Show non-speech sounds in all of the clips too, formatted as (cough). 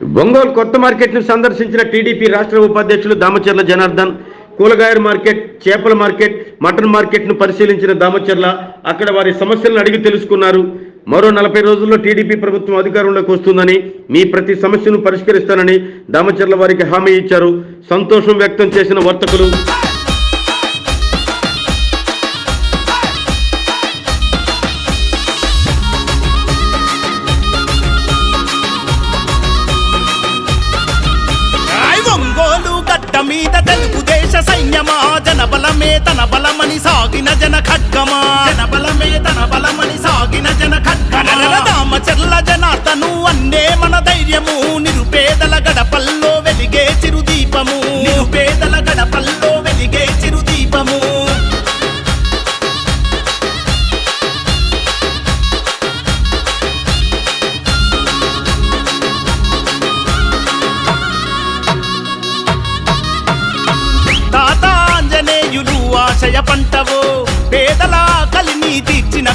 ఒంగోలు కొత్త మార్కెట్ను సందర్శించిన టీడీపీ రాష్ట్ర ఉపాధ్యక్షులు దామచర్ల జనార్దన్ కూలగాయల మార్కెట్ చేపల మార్కెట్ మటన్ మార్కెట్ను పరిశీలించిన దామచర్ల అక్కడ వారి సమస్యలను అడిగి తెలుసుకున్నారు. మరో నలభై రోజుల్లో టీడీపీ ప్రభుత్వం అధికారంలోకి వస్తుందని మీ ప్రతి సమస్యను పరిష్కరిస్తానని దామచర్ల వారికి హామీ ఇచ్చారు. సంతోషం వ్యక్తం చేసిన వర్తకులు తన బలమని సాగిన జన ఖడ్గమా? జన బలమే తన బలమని సాగిన జన ఖడ్గమా? రామచర్ల జనార్దను అన్నే మన ధైర్యము.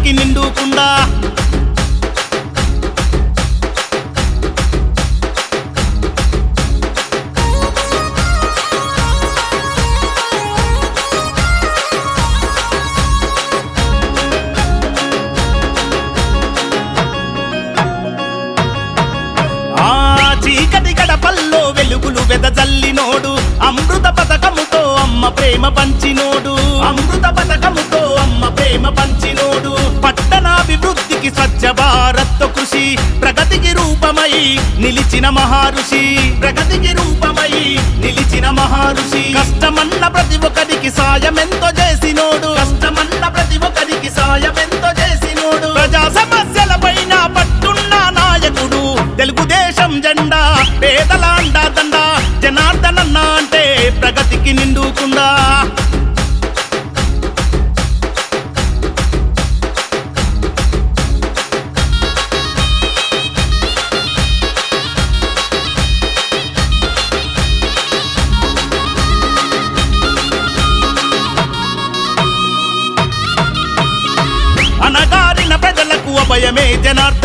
ప్రగతికి నిండుకుండా. ఆ గడపల్లో వెలుగులు వెదజల్లినోడు. అమృత పథకముతో అమ్మ ప్రేమ పంచినోడు. అమృత పథకముతో ప్రేమ పంచినోడు పట్టణాభివృద్ధికి స్వచ్ఛ భారత్ కృషి ప్రగతికి రూపమై నిలిచిన మహారుషి. ప్రగతికి రూపమై నిలిచిన మహారుషి. కష్టమన్న ప్రతి ఒక్కరికి సాయమెంతో చేసినోడు. కష్టమన్న ప్రతి ఒక్కరికి సాయమెంతో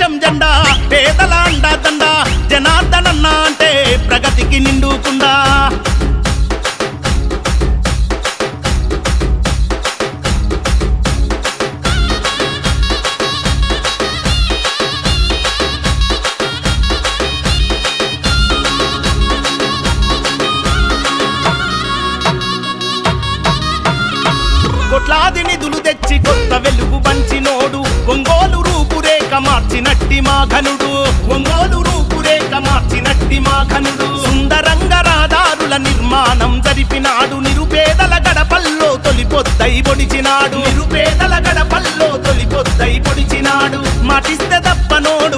దేశం జెండా పేదల అండా దండా జనార్దనన్న అంటే ప్రగతికి నిండుకుండా కొట్లాది నిధులు తెచ్చి కొత్త వెలుగు పంచినోడు మార్చినట్టి మా ఘనుడు. ఒంగోలు రూపురేఖ మార్చినట్టి మా ఘనుడు. సుందరంగ రాధారుల నిర్మాణం జరిపినాడు. నిరుపేదల గడపల్లో తొలిపొద్దై పొడిచినాడు. నిరుపేదల గడపల్లో తొలిపొద్దై పొడిచినాడు. మటిస్తే తప్పనోడు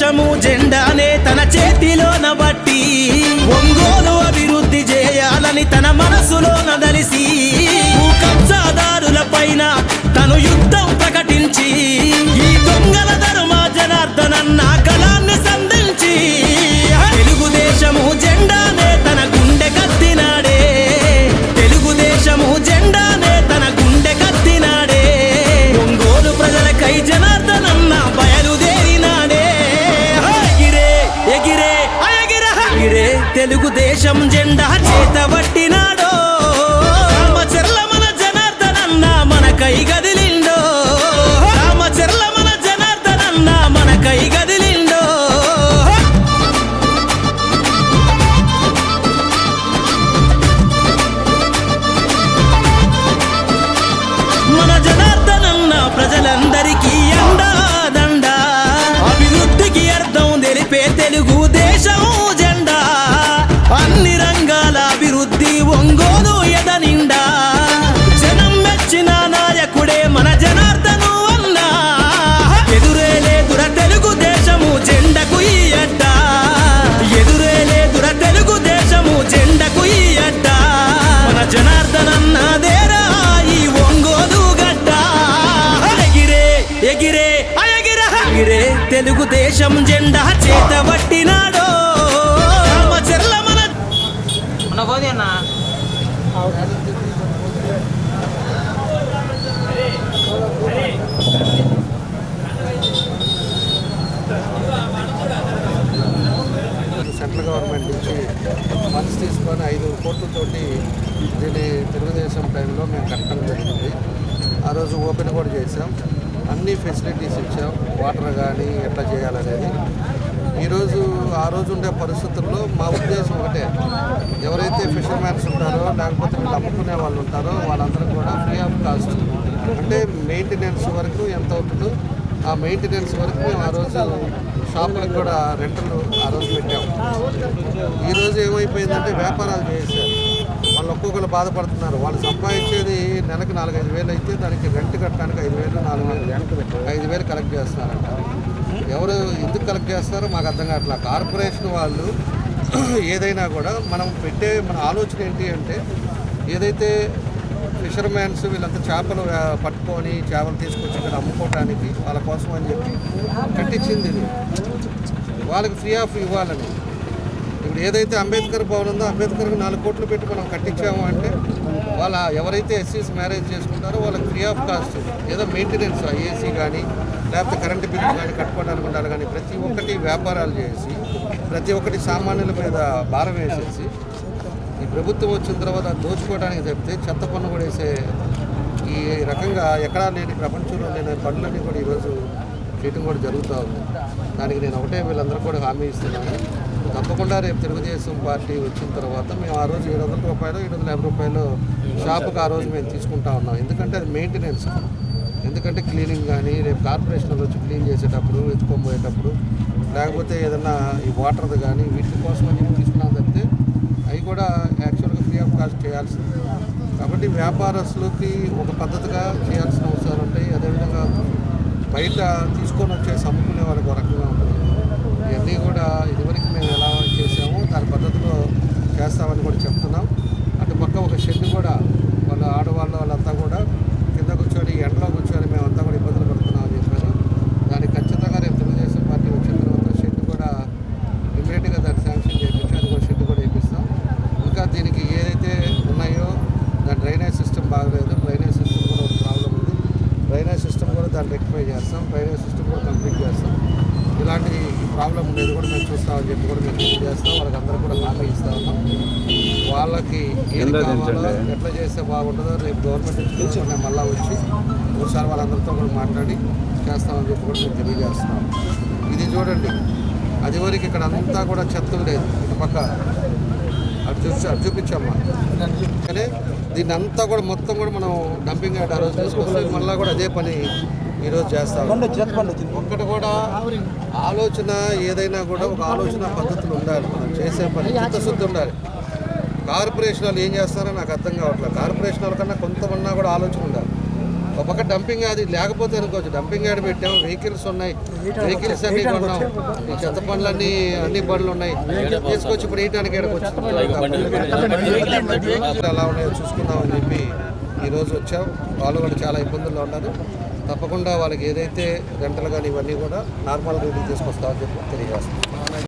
దేశము జెండానే తన చేతిలోన బట్టి ఒంగోలు అభివృద్ధి చేయాలని తన మనసులో తెలుగుదేశం జెండా తెలుగుదేశం జెండా చేతబట్టినాడో సెంట్రల్ గవర్నమెంట్ నుంచి ఫండ్స్ తీసుకొని ఐదు కోట్లతోటి దీన్ని తెలుగుదేశం టైంలో మేము కట్టడం జరిగింది. ఆ రోజు ఓపెన్ కూడా చేసాం అన్ని ఫెసిలిటీస్ ఇచ్చాం. వాటర్ కానీ ఎట్లా చేయాలనేది. ఈరోజు ఆ రోజు ఉండే పరిస్థితుల్లో మా ఉద్దేశం ఒకటే. ఎవరైతే ఫిషర్మ్యాన్స్ ఉంటారో లేకపోతే వీళ్ళు అమ్ముకునే వాళ్ళు ఉంటారో వాళ్ళందరూ కూడా ఫ్రీ ఆఫ్ కాస్ట్. అంటే మెయింటెనెన్స్ వరకు ఎంత అవుతుందో ఆ మెయింటెనెన్స్ వరకు మేము ఆ రోజు షాపులకు కూడా రెంటలు ఆ రోజు పెట్టాము ఈరోజు ఏమైపోయిందంటే వ్యాపారాలు చేశారు. వాళ్ళు ఒక్కొక్కరు బాధపడుతున్నారు. వాళ్ళు సంపాదించేది నెలకు నాలుగైదు వేలు అయితే దానికి రెంట్ కట్టడానికి ఐదు వేలు నాలుగు వేలు ఐదు వేలు కలెక్ట్ చేస్తున్నారంట ఎవరు ఎందుకు కలెక్ట్ చేస్తారో మాకు అర్థం కావట్లా. కార్పొరేషన్ వాళ్ళు (clears throat) ఏదైనా కూడా మనం పెట్టే మన ఆలోచన ఏంటి అంటే ఏదైతే ఫిషర్మ్యాన్స్ వీళ్ళంతా చేపలు పట్టుకొని చేపలు తీసుకొచ్చి ఇక్కడ అమ్ముకోవడానికి వాళ్ళ కోసం అని చెప్పి కట్టించింది ఇది. వాళ్ళకి ఫ్రీ ఆఫ్ ఇవ్వాలని. ఇప్పుడు ఏదైతే అంబేద్కర్ భవన్ ఉందో అంబేద్కర్కి నాలుగు కోట్లు పెట్టి మనం కట్టించాము అంటే వాళ్ళ ఎవరైతే ఎస్సీస్ మ్యారేజ్ చేసుకుంటారో వాళ్ళకి ఫ్రీ ఆఫ్ కాస్ట్ ఏదో మెయింటెనెన్స్ ఏసీ కానీ లేకపోతే కరెంటు బిల్లు కానీ కట్టుకోవడానికి ఉండాలి కానీ ప్రతి ఒక్కటి వ్యాపారాలు చేసి ప్రతి ఒక్కటి సామాన్యుల మీద భారం వేసేసి ఈ ప్రభుత్వం వచ్చిన తర్వాత దోచుకోవడానికి చెప్తే చెత్త పన్ను కూడా వేసే ఈ రకంగా ఎక్కడా లేని ప్రపంచంలో లేని పనులన్నీ కూడా ఈరోజు చేయటం కూడా జరుగుతూ ఉంది. దానికి నేను ఒకటే వీళ్ళందరూ కూడా హామీ ఇస్తున్నాను. తప్పకుండా రేపు తెలుగుదేశం పార్టీ వచ్చిన తర్వాత మేము ఆ రోజు ఏడు వందల రూపాయలు ఏడు వందల యాభై రూపాయలు షాపుకి ఆ రోజు మేము తీసుకుంటా ఉన్నాం. ఎందుకంటే అది మెయింటెనెన్స్ ఎందుకంటే క్లీనింగ్ కానీ రేపు కార్పొరేషన్లో వచ్చి క్లీన్ చేసేటప్పుడు ఎత్తుకొని లేకపోతే ఏదన్నా ఈ వాటర్ది కానీ వీటి కోసం అని తీసుకున్నాం తప్పితే అవి కూడా యాక్చువల్గా ఫ్రీ ఆఫ్ కాస్ట్ చేయాల్సింది. కాబట్టి వ్యాపారస్తులకి ఒక పద్ధతిగా చేయాల్సిన అవసరాలు ఉంటాయి. అదేవిధంగా బయట తీసుకొని వచ్చే అమ్ముకునే వాళ్ళకి ఒక రకంగా ఉంటుంది ఇవన్నీ కూడా ఇదివరకు మేము ఎలా చేసామో దాని పద్ధతిలో చేస్తామని కూడా చెప్తున్నాం అటు పక్క ఒక షెడ్ కూడా వాళ్ళ ఆడవాళ్ళ వాళ్ళంతా కూడా కింద కూర్చొని ఎండలో కూర్చొని మేమంతా కూడా ఇబ్బందులు పడుతున్నాం అని చెప్పారు దానికి ఖచ్చితంగా రేపు తెలుగుదేశం పార్టీ వచ్చిన తర్వాత షెడ్ కూడా ఇమీడియట్గా దాన్ని శాంక్షన్ చేయించి అది కూడా షెడ్ కూడా వేపిస్తాం ఇంకా దీనికి ఏదైతే దాన్ని రెక్టిఫై చేస్తాం డ్రైనేజ్ సిస్టమ్ కూడా కంప్లీట్ చేస్తాం ఇలాంటి ప్రాబ్లం ఉండేది కూడా మేము చూస్తామని చెప్పి కూడా మేము తెలియజేస్తాం వాళ్ళకి అందరూ కూడా హామీ ఇస్తా ఉన్నాం కావాలో? ఎట్లా చేస్తే బాగుంటుందో రేపు గవర్నమెంట్ నుంచి మేము మళ్ళీ వచ్చి ఒకసారి వాళ్ళందరితో కూడా మాట్లాడి చేస్తామని చెప్పి కూడా మేము తెలియజేస్తున్నాం. ఇది చూడండి. అది వరకు ఇక్కడ అంతా కూడా చెత్త ఉండేది. ఇటు పక్క. అటు చూసి అటు చూపించమ్మా కానీ దీన్ని అంతా కూడా మొత్తం కూడా మనం డంపింగ్ ఆ రోజు తీసుకొస్తే మళ్ళీ కూడా అదే పని ఈరోజు చేస్తాం. ఒక్కటి కూడా ఆలోచన ఏదైనా కూడా ఒక ఆలోచన పద్ధతులు ఉండాలి. మనం చేసే పని చిత్తశుద్ధి ఉండాలి. కార్పొరేషన్ వాళ్ళు ఏం చేస్తారో నాకు అర్థం కావట్లేదు. కార్పొరేషన్ వాళ్ళ కన్నా కొంతమన్నా కూడా ఆలోచన ఉండాలి. ఒక పక్క డంపింగ్ అది లేకపోతే అనుకోవచ్చు. డంపింగ్ యాడ్ పెట్టాం వెహికల్స్ ఉన్నాయి. వెహికల్స్ అన్ని కొన్నాం. ఈ చెత్త పనులన్నీ అన్ని బండ్లు ఉన్నాయి. తీసుకొచ్చి ఇప్పుడు వేయటానికి ఎక్కడికి ఎలా ఉన్నాయో చూసుకుందామని చెప్పి ఈరోజు వచ్చాం. వాళ్ళు కూడా చాలా ఇబ్బందుల్లో ఉన్నారు. తప్పకుండా వాళ్ళకి ఏదైతే గంటలు కానీ ఇవన్నీ కూడా నార్మల్ రేట్లు తీసుకొస్తామని చెప్పి తెలియజేస్తాం